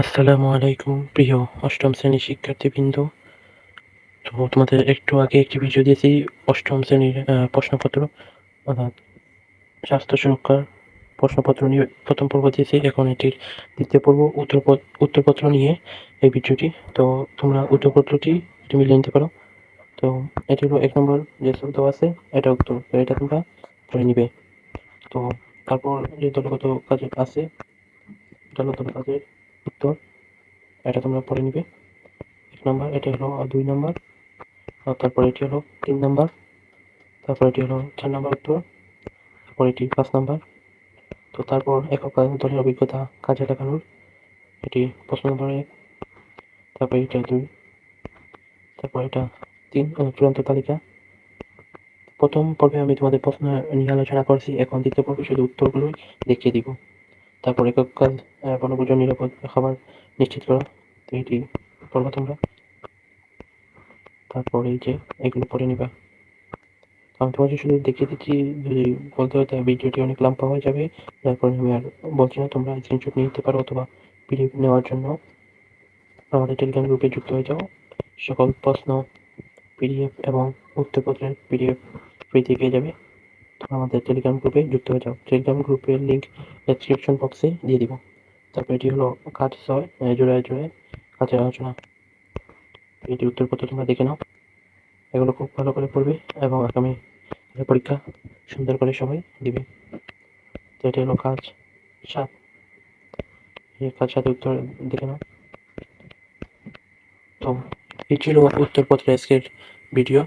আসসালামু আলাইকুম, প্রিয় অষ্টম শ্রেণির শিক্ষার্থীবৃন্দ। তো তোমাদের একটু আগে একটি ভিডিও দিয়েছি, অষ্টম শ্রেণির প্রশ্নপত্র, অর্থাৎ স্বাস্থ্য সুরক্ষার প্রশ্নপত্র নিয়ে প্রথম পর্ব দিয়েছি, এখন এটির দ্বিতীয় পর্ব উত্তর উত্তরপত্র নিয়ে এই ভিডিওটি তো তোমরা উত্তরপত্রটি তুমি নিতে পারো। তো এটি হলো এক নম্বর যে শব্দ আছে, এটা উত্তর, তো এটা তোমরা পড়ে নিবে। তো তারপর যে দলগত কাজ আছে, দলগত কাজের উত্তর, এটা তোমরা পড়ে নিবে। এক নম্বর, এটা হলো দুই নম্বর তারপর এটি হলো তিন নম্বর, তারপর এটি হলো চার নম্বর উত্তর, তারপর এটি পাঁচ নম্বর। তো তারপর একক দলের অভিজ্ঞতা কাজে লাগানোর, এটি প্রশ্ন নম্বর এক, তারপর এটা দুই, তারপর এটা তিন চূড়ান্ত তালিকা। প্রথম পর্বে আমি তোমাদের প্রশ্ন নিয়ে আলোচনা করছি, এখন দ্বিতীয় পর্বে শুধু উত্তরগুলোই দেখিয়ে দিব। তারপর একক কাজ বনভোজন, নিরাপদ খাবার নিশ্চিত করা, তো এটি পড়বা তোমরা। তারপর যে এগুলো পড়ে নিবা। আমি তোমাকে শুধু দেখিয়ে দিচ্ছি, যদি বলতে হয় ভিডিওটি অনেক লম্বা হয়ে যাবে, যার কারণে আমি আর বলছি না, তোমরা স্ক্রিনশট নিয়ে নিতে পারো অথবা পিডিএফ নেওয়ার জন্য। আমাদের টেলিগ্রাম গ্রুপে যুক্ত হয়ে যাও। সকল প্রশ্ন পিডিএফ এবং উত্তরপত্রের পিডিএফ ফ্রিতে পেয়ে যাবে। আমাদের টেলিগ্রাম গ্রুপে যুক্ত হয়ে যাও। টেলিগ্রাম গ্রুপের লিঙ্ক ডেসক্রিপশন বক্সে দিয়ে দিব। তারপর এটি হলো কাজ ছয় জোড়ায় জোড়ায় কাজের আলোচনা। এটি উত্তরপত্র তোমরা দেখে নাও। এগুলো খুব ভালো করে পড়বে এবং আগামী পরীক্ষা সুন্দর করে সবাই দিবে। তো এটি হলো কাজ সাত। এই কাজ সাথে উত্তর দেখে নাও। তো এই ছিল উত্তরপত্রের আজকের ভিডিও।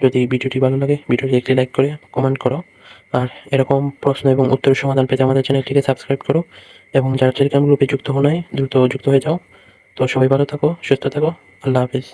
যদি ভিডিওটি ভালো লাগে, ভিডিওটি একটি লাইক করে কমেন্ট করো। আর এরকম প্রশ্ন এবং উত্তরের সমাধান পেতে আমাদের চ্যানেলটিকে সাবস্ক্রাইব করো এবং যারা টেলিগ্রাম গ্রুপে যুক্ত হো নাই, দ্রুত যুক্ত হয়ে যাও। তো সবাই ভালো থাকো, সুস্থ থাকো। আল্লাহ হাফিজ।